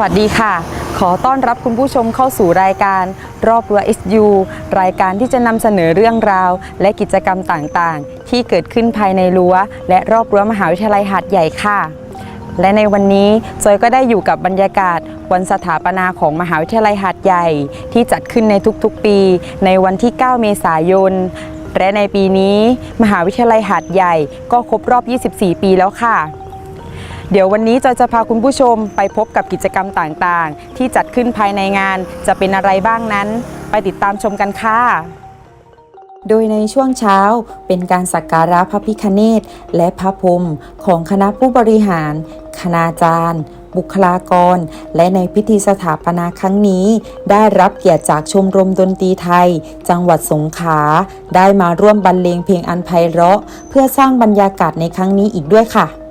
วัสดีค่ะ ขอต้อนรับคุณผู้ชมเข้าสู่รายการรอบรั้ว SU รายการที่จะนำเสนอเรื่องราว และกิจกรรมต่างๆ ที่เกิดขึ้นภายในรั้ว และรอบรั้วมหาวิทยาลัยหาดใหญ่ค่ะ และในวันนี้จอยก็ได้อยู่กับบรรยากาศวันสถาปนาของมหาวิทยาลัยหาดใหญ่ ที่จัดขึ้นในทุกๆปี ในวันที่ 9 เมษายนและในปีนี้ มหาวิทยาลัยหาดใหญ่ก็ครบรอบ 24 ปีแล้วค่ะ เดี๋ยววันนี้จอยจะพาคุณผู้ชมไปพบกับกิจกรรมต่างๆ ที่จัดขึ้นภายในงานจะเป็นอะไรบ้างนั้น ไปติดตามชมกันค่ะโดยในช่วงเช้าเป็นการสักการะพระพิคเนตและพระพรมของคณะผู้บริหาร คณาจารย์ บุคลากร และในพิธีสถาปนาครั้งนี้ ได้รับเกียรติจากชมรมดนตรีไทย จังหวัดสงขลาได้มาร่วมบรรเลงเพลงอันไพเราะ เพื่อสร้างบรรยากาศในครั้งนี้อีกด้วยค่ะ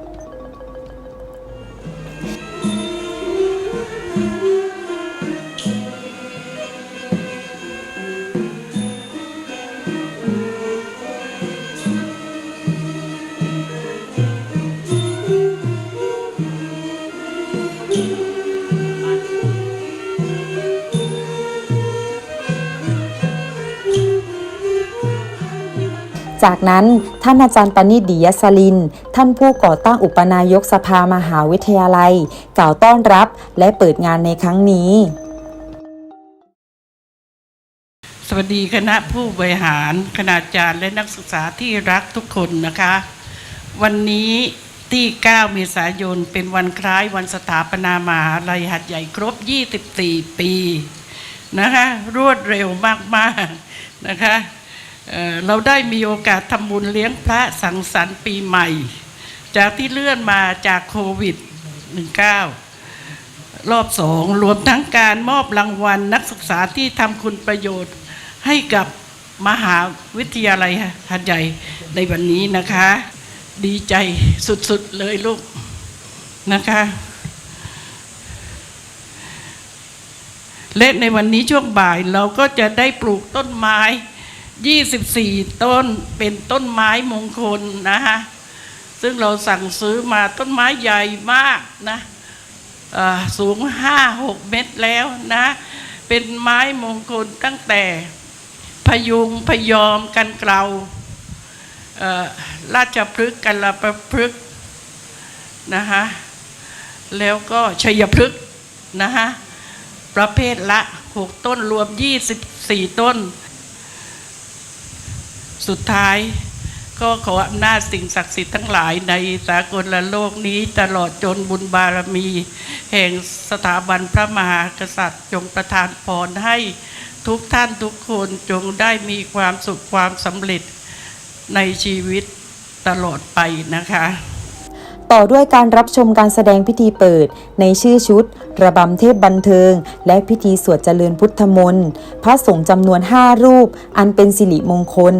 จากนั้นท่านอาจารย์ปณิดิยสลิน ท่านผู้ก่อตั้งอุปนายกสภามหาวิทยาลัย กล่าวต้อนรับและเปิดงานในครั้งนี้ สวัสดีคณะผู้บริหารคณาจารย์และนักศึกษาที่รักทุกคนนะคะ วันนี้ที่ 9 เมษายน เป็นวันคล้ายวันสถาปนามหาลัยหัดใหญ่ครบ 24 ปีนะคะ รวดเร็วมาก ๆ นะคะ เราได้มีโอกาสทำบุญเลี้ยงพระสังสรรค์ปีใหม่ จากที่เลื่อนมาจากโควิด 19 รอบสองรวมทั้งการมอบรางวัลนักศึกษาที่ทำคุณประโยชน์ให้กับมหาวิทยาลัยหัดใหญ่ในวันนี้นะคะ ดีใจสุดๆเลยลูกนะคะ และในวันนี้ช่วงบ่ายเราก็จะได้ปลูกต้นไม้ 24 ต้นเป็นต้นไม้มงคลนะคะซึ่งเราสั่งซื้อมาต้นไม้ใหญ่มากนะสูงห้าหกเมตรแล้วนะ เป็นไม้มงคลตั้งแต่พยุงพยอมกันเกลาราชพฤกษ์กันละประพฤกษ์นะคะแล้วก็ชัยพฤกษ์นะคะประเภทละหกต้นรวมยี่สิบสี่ต้น สุดท้ายก็ขออำนาจสิ่งศักดิ์สิทธิ์ทั้งหลายในสากลโลกนี้ตลอดจนบุญบารมี แห่งสถาบันพระมหากษัตริย์ จงประทานพรให้ทุกท่านทุกคนจงได้มีความสุขความสำเร็จในชีวิตตลอดไปนะคะ ต่อด้วยการรับชมการแสดงพิธีเปิดในชื่อชุด ระบำเทพบันเทิง และพิธีสวดเจริญพุทธมนต์พระสงฆ์จำนวน 5 รูป อันเป็นสิริมงคล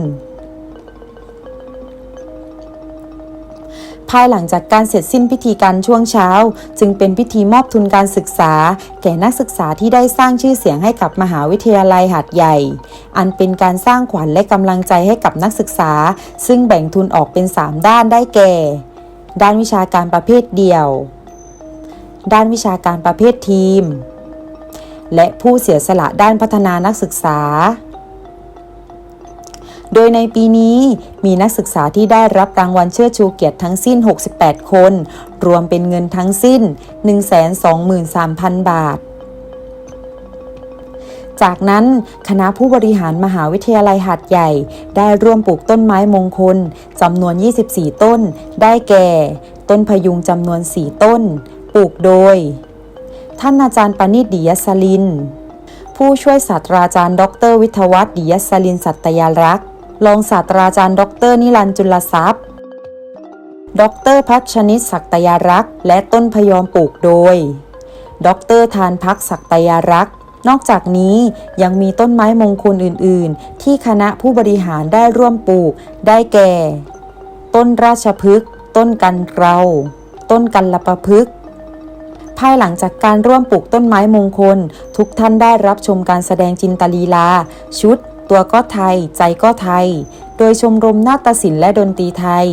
ภายหลังจากการเสร็จสิ้นพิธีการช่วงเช้า จึงเป็นพิธีมอบทุนการศึกษา แก่นักศึกษาที่ได้สร้างชื่อเสียงให้กับมหาวิทยาลัยหาดใหญ่ อันเป็นการสร้างขวัญและกำลังใจให้กับนักศึกษา ซึ่งแบ่งทุนออกเป็น 3 ด้านได้แก่ ด้านวิชาการประเภทเดียว ด้านวิชาการประเภททีม และผู้เสียสละด้านพัฒนานักศึกษา โดยในปีนี้มีนักศึกษาที่ได้รับรางวัลเชิดชูเกียรติทั้งสิ้น 68 คน รวมเป็นเงินทั้งสิ้น 123,000 บาทจากนั้นคณะผู้บริหารมหาวิทยาลัยหาดใหญ่ ได้ร่วมปลูกต้นไม้มงคลจำนวน 24 ต้น ได้แก่ ต้นพยุงจำนวน 4 ต้น ปลูกโดย ท่านอาจารย์ปณิดิยสลิน ผู้ช่วยศาสตราจารย์ ดร วิทวัฒน์ดิยสลินสัตยารักษ์รองศาสตราจารย์ ดร นิรันจุลทรัพย์ ดรพัชนิตศักยารักษ์ และต้นพยอมปลูกโดย ดรทานพักศักยารักษ์นอกจากนี้ยังมีต้นไม้มงคลอื่น ๆ ที่คณะผู้บริหารได้ร่วมปลูก ได้แก่ ต้นราชพฤกษ์ ต้นกันเกลาต้นกันลประพฤกษ์ ภายหลังจากการร่วมปลูกต้นไม้มงคล ทุกท่านได้รับชมการแสดงจินตลีลา ชุด ตัวก็ไทย ใจก็ไทย โดยชมรมนาฏศิลป์และดนตรีไทย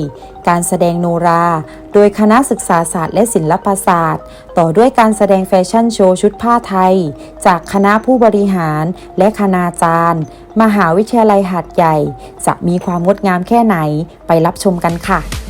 การแสดงโนรา โดยคณะศึกษาศาสตร์และศิลปศาสตร์ ต่อด้วยการแสดงแฟชั่นโชว์ชุดผ้าไทย จากคณะผู้บริหารและคณาจารย์ มหาวิทยาลัยหาดใหญ่ จะมีความงดงามแค่ไหนไปรับชมกันค่ะ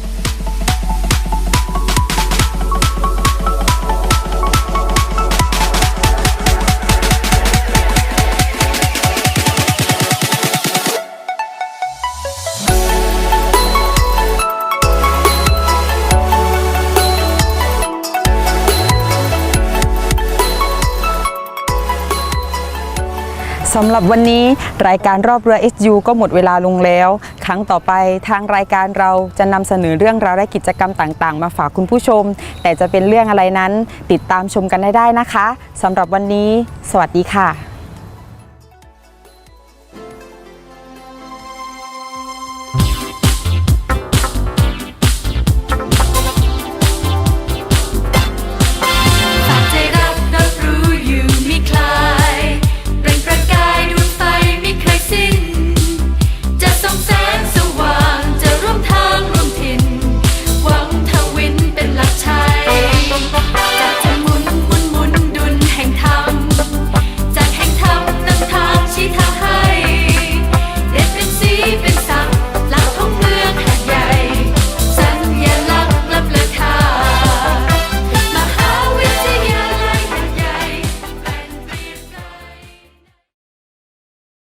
สำหรับวันนี้รายการรอบเรือ SU ก็หมดเวลาลงแล้ว ครั้งต่อไปทางรายการเราจะนำเสนอเรื่องราวและกิจกรรมต่างๆ มาฝากคุณผู้ชม แต่จะเป็นเรื่องอะไรนั้นติดตามชมกันได้ได้นะคะสำหรับวันนี้ สวัสดีค่ะ